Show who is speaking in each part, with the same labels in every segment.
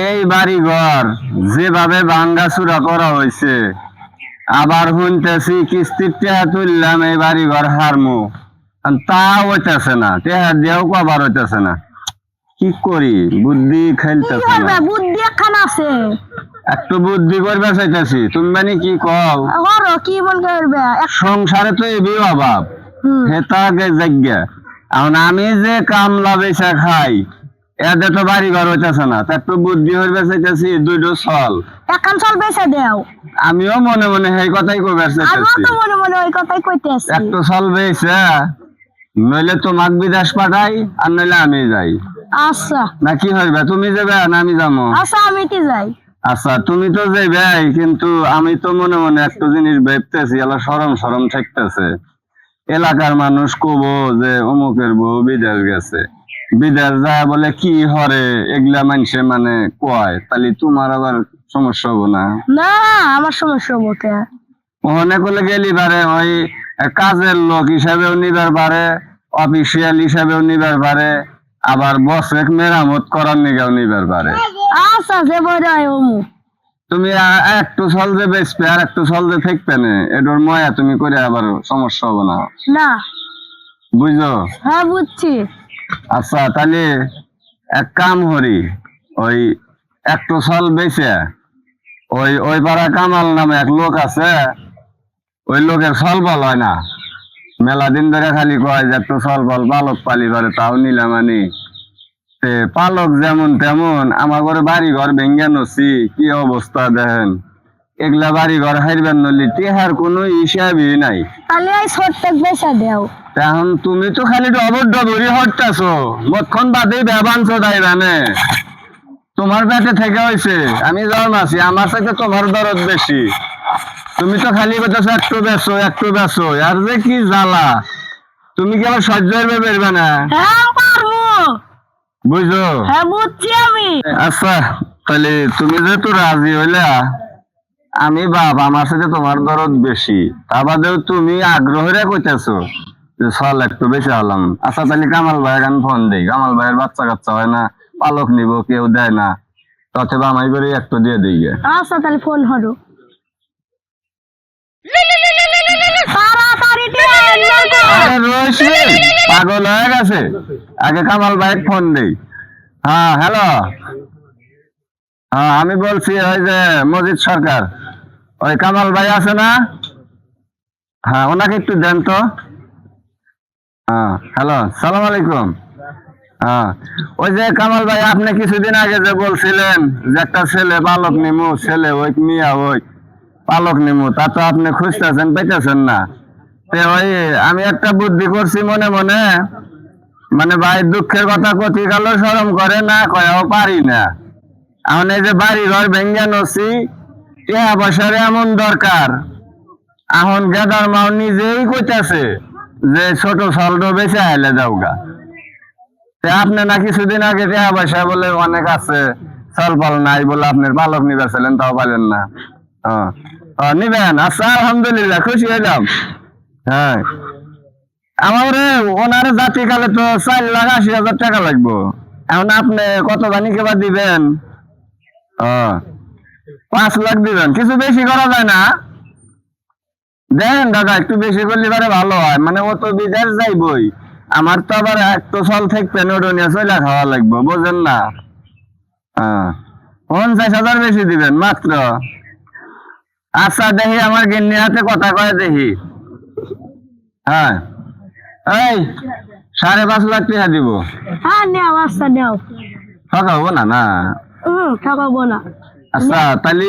Speaker 1: এই বাড়ি ঘর যেভাবে ভাঙ্গাচুরা করা হয়েছে আবার শুনতেছি কিস্তির টেহা তুললাম এই বাড়ি ঘর হারমু তা হইতেছে না টেহা দিয়েও কবার হইতেছে না। কি করি? বুদ্ধি খেলতেছে না।
Speaker 2: বুদ্ধি একখান আছে।
Speaker 1: একটু বুদ্ধি করবে চাইতেছি তুমি মানে কি কও?
Speaker 2: কি মন করবে?
Speaker 1: সংসারে তো এবি অভাব। হেতাকে জায়গা আমি যে কামলা বেচা খাই এতে তো বাড়ি ঘর হইতেছে না তা একটু বুদ্ধি হইবে চাইতেছি দুইটো
Speaker 2: একখান চল। বেছে দেও।
Speaker 1: আমিও মনে মনে সেই কথাই কইবার
Speaker 2: আমিও
Speaker 1: চাইতেছি
Speaker 2: তো মনে মনে ওই কথাই কইতে আছি
Speaker 1: একটু বেচা নইলে তোমাক বিদেশ পাঠাই আর নইলে আমি যাই।
Speaker 2: আচ্ছা।
Speaker 1: না কি হইবে? তুমি যাবে না আমি যাব
Speaker 2: আচ্ছা আমি কি যাই?
Speaker 1: আচ্ছা তুমি তো যাইবে কিন্তু আমি তো মনে মনে একটা জিনিস ভাবতেছি এলা সরম সরম ঠেকতেছে। এলাকার মানুষ কব যে অমুকের বউ বিদেশ গেছে। বিদেশ যায় বলে কি হরে? এগুলা মানুষে মানে কয়? তাহলে তোমার আবার সমস্যা হব না?
Speaker 2: না আমার সমস্যা বকে
Speaker 1: ওখানে করলে গেলি পারে ওই কাজের লোক হিসাবেও নিবার পারে অফিসিয়াল হিসাবেও নিবার পারে আবার বসেক মেরামত করার নিগাও নিবার পারে।
Speaker 2: আচ্ছা যে বড় অমু।
Speaker 1: তুমি একটু চল যে বেচবে আর একটু চল যে থাকবে না। এটার ময়া তুমি করে আবার সমস্যা হবে না।
Speaker 2: না।
Speaker 1: বুঝছ?
Speaker 2: হ্যাঁ বুঝছি।
Speaker 1: আচ্ছা তাহলে এক কাম করি, ওই একটু চল বেচে, ওই ওই পাড়া কামাল নামে এক লোক আছে, ওই লোকের ফল বল হয় না। মেলা দিন ধরে খালি কয় যে একটু ফল ফল পালক পালি করে তাও নিলাম আনি পালক যেমন তেমন, আমার ঘরে বাড়ি ঘর ভেঙ্গে নছি, কি অবস্থা দেখেন। এগুলা বাড়ি ঘর হারবেন নলি, টেহার কোনো হিসাবই নাই।
Speaker 2: তাহলে ওই ছোট্ট বেছে দেও।
Speaker 1: এখন তুমি তো খালি ডবর ডবরি হটতেছো। মতক্ষণ বাদেই ব্যবানছো দাইবানে তোমার পেটে থেকে হয়েছে আমি জন্ম আছি আমার সাথে তোমার দরদ বেশি। তুমি তো খালি কথা একটু বেসো একটু বেসো আর যে কি জ্বালা। তুমি কি আবার সহ্য হইবে পারবে না?
Speaker 2: হ্যাঁ
Speaker 1: বুঝছ?
Speaker 2: হ্যাঁ
Speaker 1: আচ্ছা তাহলে তুমি যেহেতু রাজি হইলা আমি বাপ আমার সাথে তোমার দরদ বেশি। তা বাদেও তুমি আগ্রহরে কইতেছো। চল একটু বেশি হলাম। আচ্ছা তাহলে কামাল ভাইয়ের আমি ফোন দিই। কামাল ভাইয়ের বাচ্চা কাচ্চা হয় না পালক নিব কেউ দেয় না। আমাই করে একটু দিয়ে দিই
Speaker 2: আচ্ছা তাহলে ফোন হলো
Speaker 1: পাগল হয়ে গেছে। আগে কামাল ভাইয়ের ফোন দেই। হ্যাঁ হ্যালো হ্যাঁ আমি বলছি ওই যে মজিদ সরকার। ওই কামাল ভাই আছে না? হ্যাঁ ওনাকে একটু দেন তো। হ্যাঁ হ্যালো, সালাম আলাইকুম। হ্যাঁ ওই যে কামাল ভাই, আপনি কিছুদিন আগে যে বলছিলেন যে একটা ছেলে, পালক নিমু, ছেলে ওই মিয়া ওই পালক নিমু, তা তো আপনি খুঁজতেছেন, পেতেছেন না। তে ওই আমি একটা বুদ্ধি করছি মনে মনে মানে ভাই দুঃখের কথা কতি কালো সরম করে, না কয়াও পারি না। এখন এই যে বাড়ি ঘর ভেঙ্গে নছি, টিয়া পয়সার এমন দরকার। এখন গেদার মাও নিজেই কইতাছে। যে ছোট সল্ড বেশি আইলে যাওগা আপনি না কিছুদিন আগে টিয়া পয়সা বলে অনেক আছে সলফল নাই বলে আপনার পালক নিবেছিলেন তাও পারেন না। ও, নিবেন আচ্ছা আলহামদুলিল্লাহ খুশি হইলাম। হ্যাঁ। আমার ওনার জাতি কালে তো চার লাখ আশি হাজার টাকা লাগবো। এখন আপনি কত জানি কেবা দিবেন? ও পাঁচ লাখ দিবেন কিছু বেশি করা যায় না। দেন দাদা একটু বেশি করলে পারে ভালো হয়। মানে ও তো বিদেশ যাইবই। আমার তো আবার একটু চল থাকবে ওটা নিয়ে চলে খাওয়া লাগবে বোঝেন না? হ্যাঁ। পঞ্চাশ হাজার বেশি দিবেন মাত্র? আচ্ছা দেখি আমার গিন্নি হাতে কথা কয় দেখি। হ্যাঁ। এই সাড়ে পাঁচ লাখ টাকা দিব।
Speaker 2: হ্যাঁ নেও আচ্ছা নেও।
Speaker 1: টাকা হব না না?
Speaker 2: ঠকাবো না।
Speaker 1: আচ্ছা তাহলে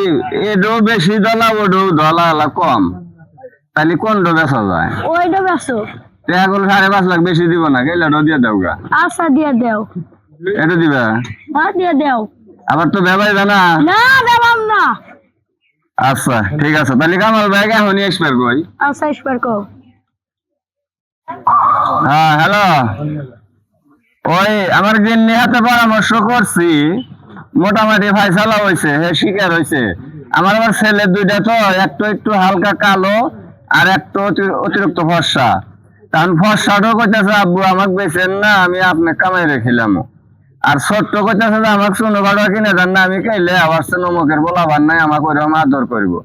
Speaker 1: এডো বেশি দলা ওডো দলা কম। তাহলে কোনটা বেচা যায়?
Speaker 2: ওইটা বেসো
Speaker 1: টাকা গুলো সাড়ে পাঁচ লাখ বেশি দিব না গেলে দিয়ে দাও গা?
Speaker 2: আচ্ছা দিয়ে দেও।
Speaker 1: এটা দিবা?
Speaker 2: হ্যাঁ দিয়ে দেও।
Speaker 1: আবার তো ব্যবহার না
Speaker 2: না দেবাম না।
Speaker 1: আচ্ছা ঠিক আছে। তাহলে কামাল ভাই এখনই এক্সপায়ার কই?
Speaker 2: আচ্ছা ইস্পার কো
Speaker 1: হ্যাঁ হ্যালো ওই আমার গিন্নি হাতে পরামর্শ করছি মোটামুটি ফাইসালা হয়েছে হে শিকার হয়েছে আমার আবার ছেলে দুইটা তো একটু একটু হালকা কালো আর একটু অতি- অতিরিক্ত ফর্সা কারণ ফর্সাটাও কইতেছে, আব্বু, আমাকে বেছেন না, আমি আপনি কামাই রেখিলাম আর ছোট্ট কইতাছে যে, আমাকে বাড়া কিনে দেন না, আমি খাইলে আবার সে নমকের বলাবার নাই, আমাকে ওইরকম আদর করব।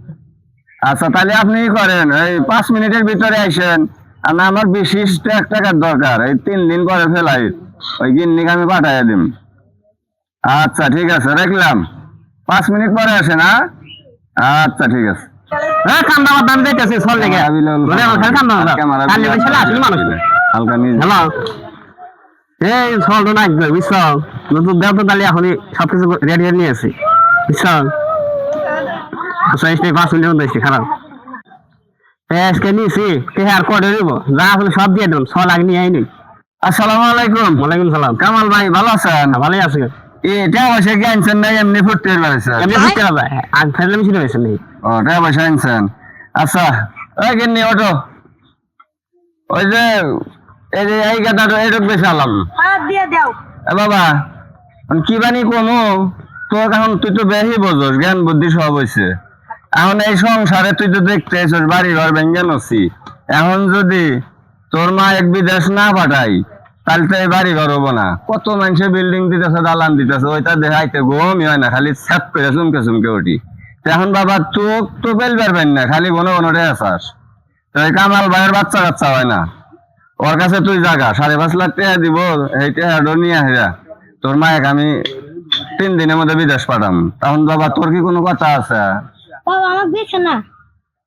Speaker 1: আচ্ছা তাহলে আপনি করেন? এই পাঁচ মিনিটের ভিতরে আইসেন, আর না, আমার বিশিষ্ট এক টাকার দরকার, এই তিন দিন পরে ফেলাই, ওই গিন্নিকে আমি পাঠাইয়া দিম। আচ্ছা ঠিক আছে, রাখলাম। পাঁচ মিনিট পরে আসেন হ্যাঁ আচ্ছা ঠিক আছে।
Speaker 3: হ্যাঁ কান্দা আমার দাম দিতেছে চল লেগে বলে আমার খালি কান্দা দাও কালি বেশি আসলে মানুষ।
Speaker 1: হালকা নিয়ে
Speaker 3: হ্যালো। এই চলটো না একদম বুঝছ? নতুন দেও তো তাহলে এখনই সবকিছু রেডি করে নিয়ে আসি। বুঝছ? আচ্ছা পাঁচ মিনিট খারাপ। আজকে নিয়েছি কে আর কটে নিব? যা আসলে সব দিয়ে দেবেন ছ লাখ নিয়ে আইনি।
Speaker 1: আসসালামু আলাইকুম।
Speaker 3: ওয়ালাইকুম সালাম।
Speaker 1: কামাল ভাই ভালো আছেন?
Speaker 3: ভালোই আছে।
Speaker 1: এটা কি আনছেন নাই এমনি ফুটতে পারছেন
Speaker 3: এমনি বুঝতে পারবে? মিশিয়ে
Speaker 1: ও টাকা পয়সা আনছেন। আচ্ছা ওই ওটো ওই যে এই যে এই গাদাটা এটুক বেশি আলাম।
Speaker 2: দিয়ে দাও।
Speaker 1: এ বাবা কি বানি কমু? তোর এখন তুই তো বেশি বোঝস জ্ঞান বুদ্ধি সব হয়েছে এখন এই সংসারে তুই তো দেখতে এসছিস বাড়ি ঘর ভেঙ্গে নছি। এখন যদি তোর মা এক বিদেশ না পাঠাই তাহলে তো এই বাড়ি ঘর হব না। কত মানুষে বিল্ডিং দিতেছে দালান দিতেছে ওইটা দেখাইতে ঘুমই হয় না খালি ছ্যাপ করে চুমকে চুমকে উঠি। এখন বাবা তোক তো পেল পারবেন না খালি ঘন রে আসাস তো এই কামাল ভাইয়ের বাচ্চা কাচ্চা হয় না। ওর কাছে তুই জাগা সাড়ে পাঁচ লাখ টাকা দিব এই টাকা নিয়ে হেরা তোর মায়ের আমি তিন দিনের মধ্যে বিদেশ পাঠাম। তখন বাবা তোর কি কোনো কথা আছে?
Speaker 2: বাবা আমাকে দিচ্ছে না।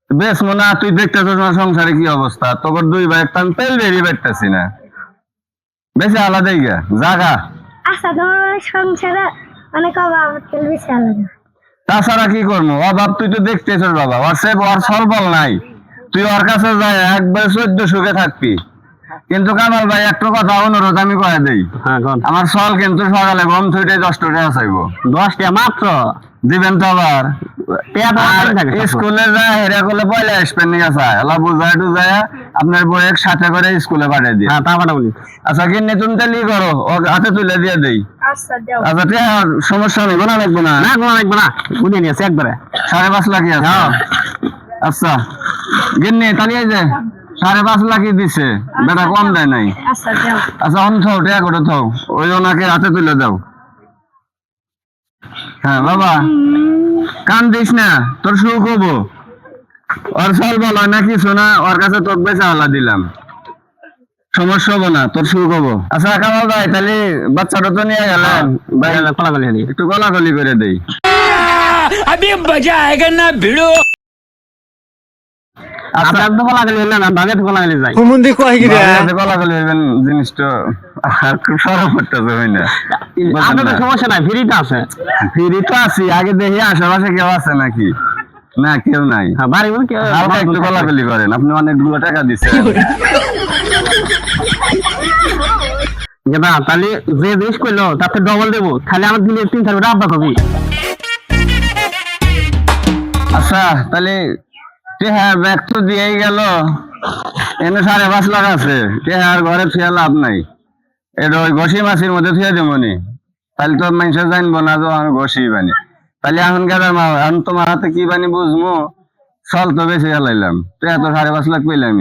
Speaker 1: বেশ মনে হয় তুই দেখতেছিস না সংসারে কি অবস্থা? তোর দুই ভাই একটা আমি পেল বেরিয়ে পারতেছি না। বেশি আলাদাই গে জাগা।
Speaker 2: আচ্ছা তোমার সংসারে অনেক অভাব তেল বেশি আলাদা।
Speaker 1: তাছাড়া কি করব? অভাব তুই তো দেখতেছিস বাবা। ওর সে ওর সলবল নাই। তুই ওর কাছে যাই একবার চোদ্দ সুখে থাকবি। কিন্তু কামাল ভাই একটা কথা অনুরোধ আমি কয়ে দেই।
Speaker 3: হ্যাঁ কোন?
Speaker 1: আমার সল কিন্তু সকালে গম থুইতে দশটা টাকা চাইব
Speaker 3: দশটা মাত্র?
Speaker 1: দিবেন তো আবার। স্কুলে। যায় হেরা করলে পয়লা আসবেন নিয়ে চায় এলা বুঝায় টুজায় আপনার বইয়ের সাথে করে স্কুলে পাঠিয়ে দিয়ে
Speaker 3: হ্যাঁ তা পাঠাবো নি।
Speaker 1: আচ্ছা কি নতুন তেলি করো ও হাতে তুলে দিয়ে দেই।
Speaker 2: আচ্ছা দাও।
Speaker 1: আচ্ছা ঠিক সমস্যা নেই গোনা লাগবে না।
Speaker 3: না কোনো লাগবে না। বুঝে নিয়েছে একবারে।
Speaker 1: সাড়ে পাঁচ লাখই আছে। আচ্ছা গিন্নি তাহলে এই যে সাড়ে পাঁচ লাখই দিছে বেটা কম দেয় নাই
Speaker 2: আচ্ছা
Speaker 1: অন থাও টেয়া করে থাও ওই ওনাকে হাতে তুলে দাও হ্যাঁ বাবা কান দিস না তোর সুখ হব ওর সাল বলো না কিছু না ওর কাছে তোর বেচা আলা দিলাম সমস্যা হব না তোর শুরু করব আচ্ছা কামাল ভাই তাহলে বাচ্চাটা তো নিয়ে
Speaker 3: গেলাম
Speaker 1: একটু কলাকলি করে দেই
Speaker 4: আমি না
Speaker 1: ভিড়ো
Speaker 3: আপনার তো কলাকলি হলে না বাজেট কলাকলি যাই।
Speaker 1: বাংলাদেশে গলাগলি হইবেন জিনিসটা আর খুব সরব করতেছে না।
Speaker 3: আপনার সমস্যা নাই ফ্রিতে আছে।
Speaker 1: ফিরি তো আছি আগে দেখি আশেপাশে কেউ আছে নাকি? না কেউ নাই।
Speaker 3: হ্যাঁ বাড়ি
Speaker 1: একটু গলাগলি করেন আপনি অনেকগুলো টাকা দিচ্ছেন
Speaker 3: না তাহলে যে জিনিস করল তাতে ডবল দেবো। খালি আমার দিনে তিন চার আব্বা কবি
Speaker 1: আচ্ছা তাহলে হ্যাঁ ব্যাগ তো দিয়েই গেল? এনে সাড়ে পাঁচ লাখ আছে। আর ঘরে থুয়ে লাভ নাই। এটা ওই ঘষি মাছির মধ্যে থুয়ে দেবনি তাহলে তো মানুষ জানব না যে আমি ঘষি বানি। তাহলে এখন গেলাম এখন তোমার হাতে কি বানি বুঝব? চল তো বেশি হেলাইলাম। টেহা তো সাড়ে পাঁচ লাখ পেলাম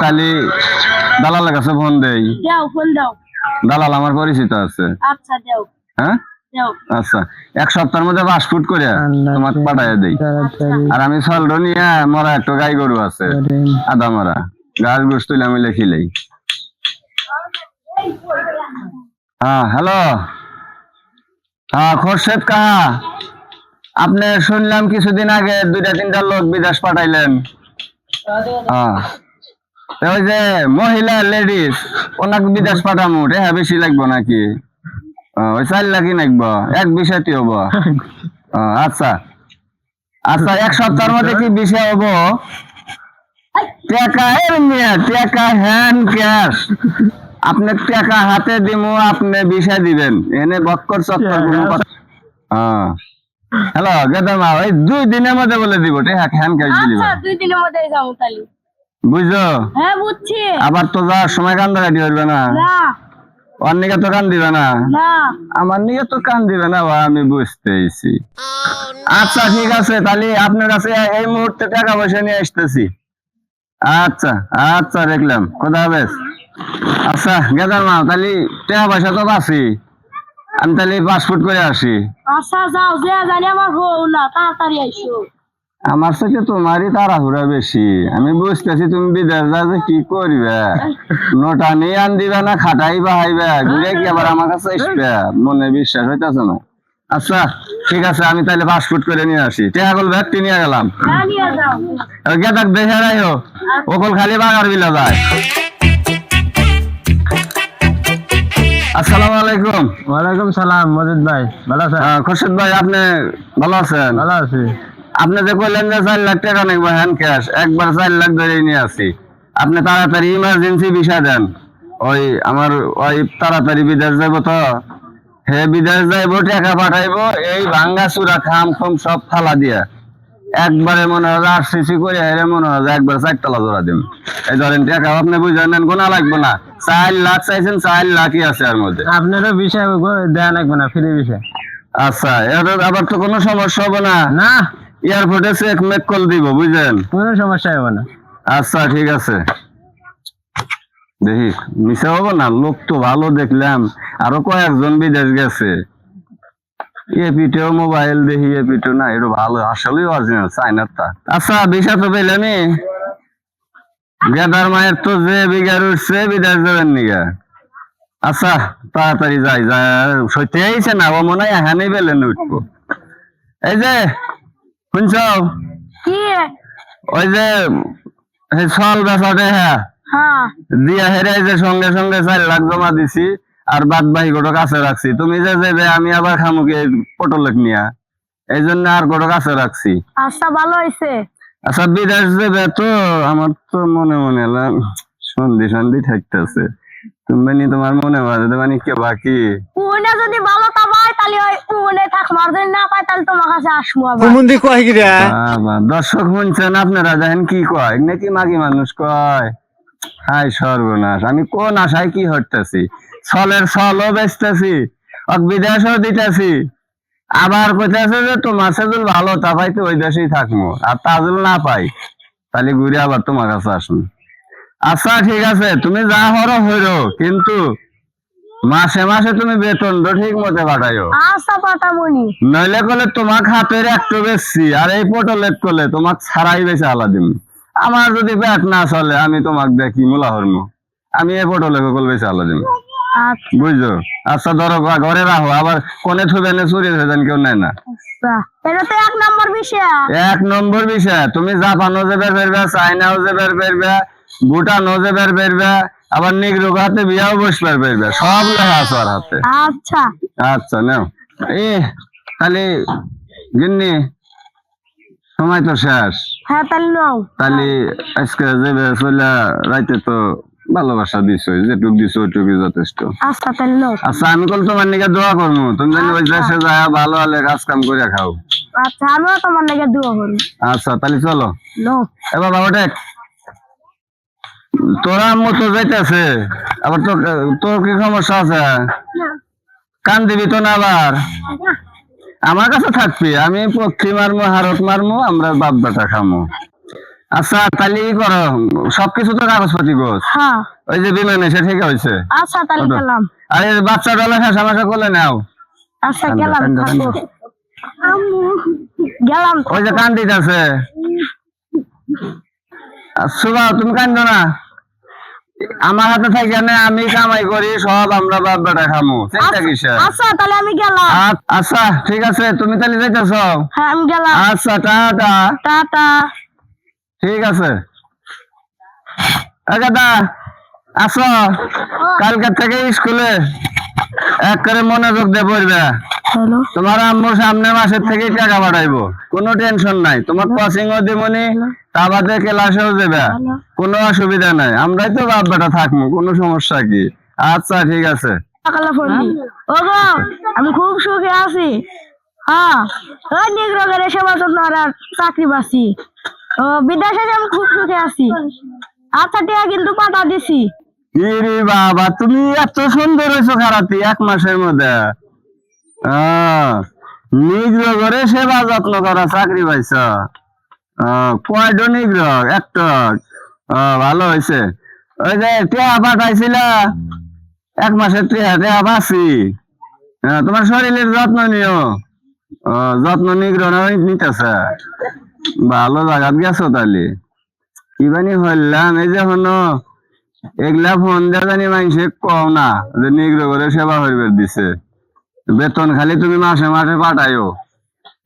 Speaker 1: তাহলে দালালের কাছে ফোন দেই। দালাল আমার পরিচিত আছে।
Speaker 2: আচ্ছা
Speaker 1: হ্যাঁ? আচ্ছা এক সপ্তাহের মধ্যে পাসপোর্ট করে তোমাকে পাঠাইয়া দেই। আর আমি সলডো নিয়ে মরা একটা গাই গরু আছে আদা মরা। গাছ গুছ তুলে আমি লেখিলেই হ্যাঁ হ্যালো। হ্যাঁ খোরশেদ কাহা? আপনি শুনলাম কিছুদিন আগে দুইটা তিনটা লোক বিদেশ পাঠাইলেন। হ্যাঁ। ওই যে মহিলা লেডিস ওনাকে বিদেশ পাঠামু রেহা বেশি লাগবো নাকি? ওই চার লাখই এক বিষয়টি হব। আচ্ছা। আচ্ছা এক সপ্তাহের মধ্যে কি বিষয় হব? টাকা এমনি টাকা হ্যান্ড ক্যাশ আপনি টাকা হাতে দিমু আপনি বিষয় দিবেন। এনে বক্কর চক্কর কোনো কথা হ্যাঁ হ্যালো গেদার মা ওই দুই দিনের মধ্যে বলে দিব টাকা হ্যান্ড ক্যাশ দিবে।
Speaker 2: আচ্ছা দুই দিনের মধ্যে যাব তাহলে।
Speaker 1: বুঝছ?
Speaker 2: হ্যাঁ বুঝছি।
Speaker 1: আবার তো যাওয়ার সময় কান্দা কাটি করবে না।
Speaker 2: না।
Speaker 1: ওর নিকে তো কান দিবে না? আমার তো কান দিবে না বা আমি বুঝতেছি আচ্ছা ঠিক আছে তাহলে আপনার কাছে এই মুহূর্তে টাকা পয়সা নিয়ে আসতেছি। আচ্ছা আচ্ছা দেখলাম। খোদা হাফেজ। আচ্ছা গেদার মা তাহলে টাকা পয়সা তো পাচ্ছি আমি তাহলে পাসপোর্ট করে আসি।
Speaker 2: আচ্ছা যাও যে জানি আমার হও না তাড়াতাড়ি আইসো।
Speaker 1: আমার সাথে তোমারই তাড়াহুড়া বেশি। আমি বুঝতেছি তুমি বিদেশ যা যে কি করবে। নোটা নিয়ে আন দিবে না খাটাই বাহাইবে। ঘুরে কি আবার আমার কাছে আসবে? মনে বিশ্বাস হইতেছে না। আচ্ছা ঠিক আছে আমি তাহলে পাসপোর্ট করে নিয়ে আসি। টেকা কল ব্যাগটি নিয়ে গেলাম। গেদাক দেখে রাইও ওকল খালি বাগার বিলা যায়। আসসালামু আলাইকুম।
Speaker 3: ওয়ালাইকুম সালাম মজিদ ভাই। ভালো আছেন?
Speaker 1: আহ, খোরশেদ ভাই আপনি ভালো আছেন?
Speaker 3: ভালো আছি।
Speaker 1: আপনি যে কইলেন যে চার লাখ টাকা নেব হ্যান্ড ক্যাশ একবার চার লাখ ধরে নিয়ে আসি। আপনি তাড়াতাড়ি ইমার্জেন্সি ভিসা দেন। ওই আমার ওই তাড়াতাড়ি বিদেশ যাব তো। হে বিদেশ যাইবো টাকা পাঠাইবো এই ভাঙ্গা চূড়া খাম খুম সব ফালা দিয়া। একবারে মনে হয় আর সিসি করে হেরে মনে হয় একবার চারতলা জোড়া দিন এই ধরেন টাকা আপনি বুঝে নেন গোনা লাগবে না। চার লাখ চাইছেন চার লাখই আছে এর মধ্যে।
Speaker 3: আপনারও বিষয় দেয়া লাগবে না ফ্রি বিষয়
Speaker 1: আচ্ছা এর আবার তো কোনো সমস্যা হবে না?
Speaker 3: না।
Speaker 1: এয়ারপোর্টে চেক মেক কল দিব বুঝলেন?
Speaker 3: কোনো সমস্যা হবে না।
Speaker 1: আচ্ছা ঠিক আছে। দেখি মিশে হব না? লোক তো ভালো দেখলাম। আরও কয়েকজন বিদেশ গেছে। এপিটেও মোবাইল দেখি এপিটো না এটা ভালো। আসলেই অরিজিনাল চাইনার তা আচ্ছা বিষা তো পেলেনি গেদার মায়ের তো যে বিঘার উঠছে বিদেশ যাবেন নিগা আচ্ছা তাড়াতাড়ি যাই যা সত্যি আইছে না ও মনে হয় এখানেই পেলেন উঠবো। এই যে শুনছ?
Speaker 2: কি?
Speaker 1: ওই যে সল হ্যাঁ
Speaker 2: হ্যাঁ।
Speaker 1: দিয়া হেরে যে সঙ্গে সঙ্গে চার লাখ জমা দিছি আর বাদ গোটো কাছে রাখছি। তুমি যে যে আমি আবার খামুকে পটলেক নিয়া? এই জন্য আর গোটো কাছে রাখছি।
Speaker 2: আচ্ছা ভালো হয়েছে
Speaker 1: আচ্ছা বিদেশ দেবে তো আমার তো মনে মনে সন্ধি সন্ধি থাকতেছে। তুমি তোমার মনে মাঝে মানে কে? বাকি
Speaker 2: যদি ভালো তাহলে ওই যদি না পায় তাহলে তোমার কাছে আসব আবার।
Speaker 3: কয় কি রে
Speaker 1: বাবা, দর্শক শুনছেন আপনারা দেখেন কি কয়? নাকি মাগি মানুষ কয়? হাই সর্বনাশ আমি কোন আশায় কি ছলও বেচতেছি অক বিদেশও দিতেছি। আবার কইতেছে যে তোমার সেজুল ভালো তা পাইতে ওই দেশেই থাকব। আর তাজুল না পাই তাহলে ঘুরে আবার তোমার কাছে আসুন আচ্ছা ঠিক আছে তুমি যা হরো হইরো কিন্তু মাসে মাসে তুমি বেতনটা ঠিক মতো পাঠাইও।
Speaker 2: আচ্ছা পাঠাবনি
Speaker 1: নইলে কলে তোমাক হাতের একটু বেশি আর এই পটলের কলে তোমাক ছাড়াই বেশি আলা দিম। আমার যদি পেট না চলে আমি তোমাক দেখি মুলা হরমু আমি এই পটলে কল বেশি আলা দিম।
Speaker 2: আচ্ছা।
Speaker 1: বুঝছ? আচ্ছা ধরো ঘরে রাখো। আবার কোনে থুবে না চুরি ভেজান কেউ নেয় না।
Speaker 2: আচ্ছা। এটা তো এক নম্বর বিষয়।
Speaker 1: এক নম্বর বিষয়। তুমি জাপানও যে বের পেরবে চাইনাও যে বের পেরবে ভুটানও যে বের পেরবে আবার নিগ্রো হাতে বিয়াও বসবার পেরবে সব লেখা আছে ওর হাতে।
Speaker 2: আচ্ছা।
Speaker 1: আচ্ছা নাও। এ তাহলে গিন্নি সময় তো শেষ।
Speaker 2: হ্যাঁ তাহলে নাও।
Speaker 1: তাহলে আজকে যাবে চলে রাইতে তো ভালোবাসা দিছ যেটুক দিছ ওইটুকুই যথেষ্ট।
Speaker 2: আচ্ছা তাহলে নাও।
Speaker 1: আচ্ছা আমি কল তোমার নিকে দোয়া করব তুমি জানি ওই দেশে যায় ভালো হলে কাজ কাম করে খাও।
Speaker 2: আচ্ছা আমিও তোমার নাকি দুয়া করি।
Speaker 1: আচ্ছা তাহলে চলো।
Speaker 2: নাও।
Speaker 1: এ বাবা ওঠে। তোরা আম্মু তো যাইতেছে। আবার তো তোর কি সমস্যা আছে? কান দিবি তো না আবার? আমার কাছে থাকবি আমি পক্ষী মারমু হারত মারমু আমরা বাপ বেটা খামু। আচ্ছা তাহলে ই করো সবকিছু তো কাগজপাতি গোছ।
Speaker 2: হ্যাঁ।
Speaker 1: ওই যে বিমান এসে ঠিক হয়েছে।
Speaker 2: আচ্ছা তাহলে গেলাম।
Speaker 1: আরে বাচ্চা ডলে হাসা মাসা করলে নাও।
Speaker 2: আচ্ছা গেলাম গেলাম।
Speaker 1: ওই যে কান্দিত আছে সুবা তুমি কান্দো না। আমার হাতে থাকে না আমি কামাই করি সব আমরা বাপ বেটা খামু। চিন্তা কিসের
Speaker 2: আচ্ছা তাহলে আমি গেলাম।
Speaker 1: আচ্ছা ঠিক আছে তুমি তাহলে যাইতেছ?
Speaker 2: হ্যাঁ আমি গেলাম।
Speaker 1: আচ্ছা টাটা।
Speaker 2: টাটা।
Speaker 1: ঠিক আছে। দাদা আসো। কালকে থেকে স্কুলে এক করে মনোযোগ দিয়ে পড়বে। তোমার আম্মুর সামনে মাসের থেকে টাকা পাঠাইবো। কোনো টেনশন নাই। তোমার কোচিং ও দিবনি তা বাদে ক্লাসেও যাবে কোনো অসুবিধা নাই। আমরাই তো বাপ বেটা থাকব কোনো সমস্যা কি? আচ্ছা ঠিক আছে।
Speaker 2: আমি খুব সুখে আছি। হ্যাঁ ওই নিগ্রহের সেবা যত্ন আর চাকরি পাচ্ছি। ও বিদেশে আমি খুব সুখে আছি। আচ্ছা টিয়া কিন্তু পাঠা দিছি।
Speaker 1: ইরে বাবা, তুমি এত সুন্দর হয়েছো খারাপি এক মাসের মধ্যে। নিগ্র করে সেবা যত্ন করা, চাকরি পাইছ। কয়টো নিগ্র একটা। ভালো হয়েছে। ওই যে টেহা পাঠাইছিল এক মাসের টেহা টেহা পাচ্ছি তোমার শরীরের যত্ন নিও। যত্ন নিগ্রহ নিতেছে। ভালো জায়গাত গেছো তাহলে কি বানি হইলাম, এই যে হনো এগুলা ফোন দিয়ে জানি মানুষে কও না যে নিগ্রহ করে সেবা হইবার দিছে। বেতন খালি তুমি মাসে মাসে পাঠাইও।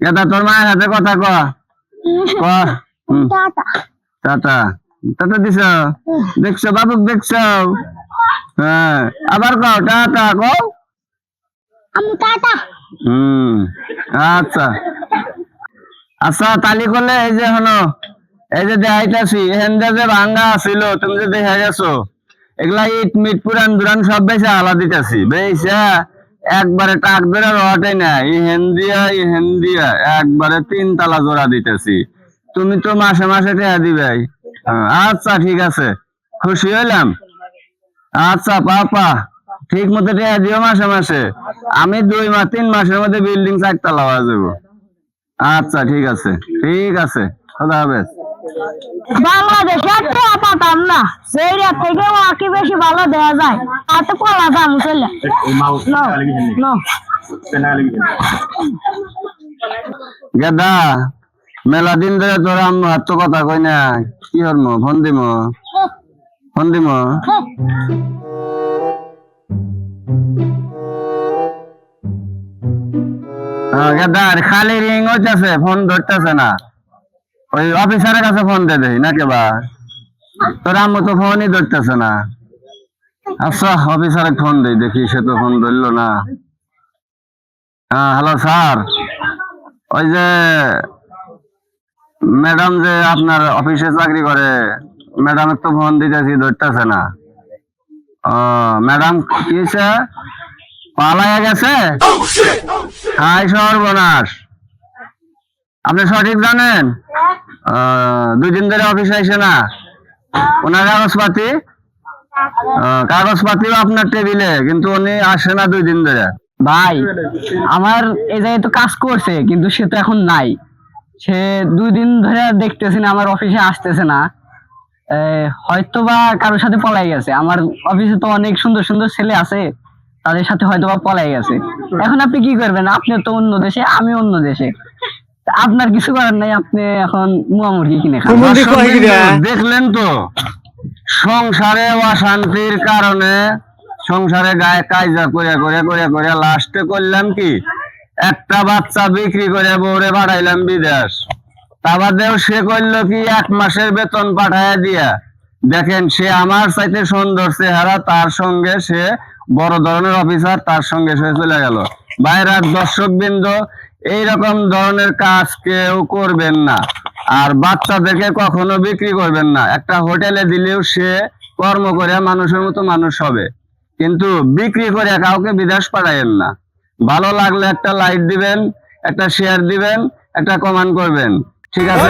Speaker 1: এটা তোর মায়ের হাতে কথা ক।
Speaker 2: টাটা।
Speaker 1: টাটা। দিছ? দেখছ বাবুক দেখছ? হ্যাঁ। আবার কও টাটা কও?
Speaker 2: আমি টাটা।
Speaker 1: হুম। আচ্ছা। আচ্ছা তালি করলে এই যে হনো এই যে দেখাইতাছি এখান যে ভাঙ্গা আছিল, তুমি যে দেখা গেছো এগুলা ইট, মিট, পুরান, দুরান সব বেশি আলা দিতেছি বেশা একবারে টাক ধরে রটে না ইহেন দিয়া ইহেন দিয়া একবারে তিন তালা জোড়া দিতেছি। তুমি তো মাসে মাসে টেয়া দিবে। আচ্ছা ঠিক আছে, খুশি হইলাম। আচ্ছা পাপা, ঠিক মতো টেয়া দিও মাসে মাসে। আমি দুই মাস, তিন মাসের মধ্যে বিল্ডিং চারতলা হয়ে যাব। আচ্ছা ঠিক আছে ঠিক আছে, খোদা হাফেজ।
Speaker 2: বাংলাদেশে একটা পাতাম না সেই রাত থেকে ওকে বেশি ভালো দেওয়া যায়। আর তো পলা দাম চলে.
Speaker 1: গেদা মেলা দিন ধরে তোর আম্মু হাত তো কথা কই না। কি হরমো? ফোন দিম? ফোন দিম? গেদা খালি রিং হইতেছে ফোন ধরতেছে না। ওই অফিসারের কাছে ফোন দে দেই না কেবা তোর আম্মু তো ফোনই ধরতেছে না। আচ্ছা অফিসারে ফোন দেই, দেখি সে তো ফোন ধরলো না। হ্যাঁ হ্যালো স্যার ওই যে ম্যাডাম যে আপনার অফিসে চাকরি করে ম্যাডামের তো ফোন দিতেছি, ধরতেছে না। ও ম্যাডাম কি পালায়া গেছে? হাই সর্বনাশ। আপনি সঠিক জানেন? দুই দিন ধরে অফিসে আইসে না? ওনার কাগজপাতি? কাগজপাতিও আপনার টেবিলে কিন্তু উনি আসে না দুই দিন ধরে।
Speaker 3: ভাই, আমার এই জায়গায় তো কাজ করছে, কিন্তু সে তো এখন নাই। সে দুই দিন ধরে দেখতেছি না, আমার অফিসে আসতেছে না। হয়তো বা কারোর সাথে পলাই গেছে। আমার অফিসে তো অনেক সুন্দর সুন্দর ছেলে আছে, তাদের সাথে হয়তো বা পলাই গেছে। এখন আপনি কি করবেন? আপনি তো অন্য দেশে, আমি অন্য দেশে। আপনার কিছু করার নাই আপনি এখন মুয়া মুরগি কিনে খান।
Speaker 1: দেখলেন তো? সংসারে অশান্তির কারণে সংসারে গায়ে কায়জা করে করে করে করে লাস্টে করলাম কি? একটা বাচ্চা বিক্রি করে বউরে পাঠাইলাম বিদেশ। তা সে করল কি এক মাসের বেতন পাঠাইয়া দিয়া? দেখেন সে আমার চাইতে সুন্দর চেহারা তার সঙ্গে সে বড় ধরনের অফিসার তার সঙ্গে সে চলে গেল। বাইরের দর্শক বিন্দু এইরকম ধরনের কাজ কেউ করবেন না। আর বাচ্চাদেরকে কখনো বিক্রি করবেন না। একটা হোটেলে দিলেও সে কর্ম করে মানুষের মতো মানুষ হবে। কিন্তু বিক্রি করে কাউকে বিদেশ পাঠাইয়েন না। ভালো লাগলে একটা লাইক দিবেন একটা শেয়ার দিবেন একটা কমেন্ট করবেন। ঠিক আছে